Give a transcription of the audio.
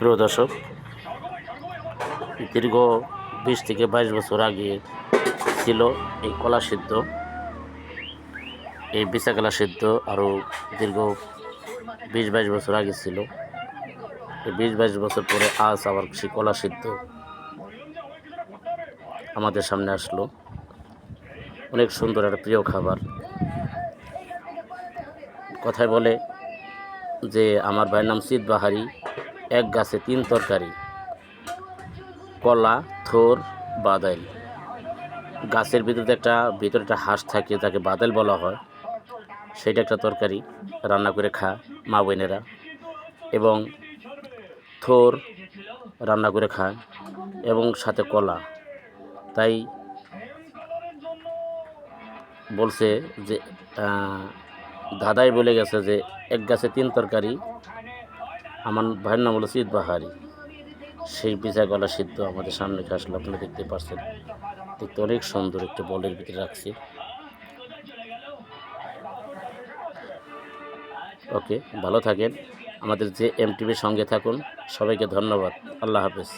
প্রিয় দর্শক, দীর্ঘ বিশ থেকে বাইশ বছর আগে ছিল এই কলা সিদ্ধ। এই বিচা কলা সিদ্ধ আরও দীর্ঘ বিশ বাইশ বছর আগে ছিল। এই বিশ বাইশ বছর পরে আজ আবার সেই কলা সিদ্ধ আমাদের সামনে আসলো। অনেক সুন্দর একটা প্রিয় খাবার। কথায় বলে যে, আমার ভাইয়ের নাম সিদ বাহারি। এক গাছে তিন তরকারি, কলা, থোর বাদাইল গাছের ভিতরে একটা ভিতরে একটা হাঁস থাকে, তাকে বাদাইল বলা হয়। সেটা একটা তরকারি, রান্না করে খা, মা বোনেরা। এবং থোর রান্না করে খায় এবং সাথে কলা। তাই বলছে যে দাদাই বলে গেছে যে, এক গাছে তিন তরকারি আমার ভাইয়ের নাম হলো সিদ বাহারি। সেই পিজা গলা সিদ্ধ আমাদের সামনে আসলে আপনারা দেখতে পাচ্ছেন? দেখতে অনেক সুন্দর একটা বলের ভিতরে রাখছি। ওকে, ভালো থাকেন। আমাদের যে এম টিভির সঙ্গে থাকুন। সবাইকে ধন্যবাদ। আল্লাহ হাফেজ।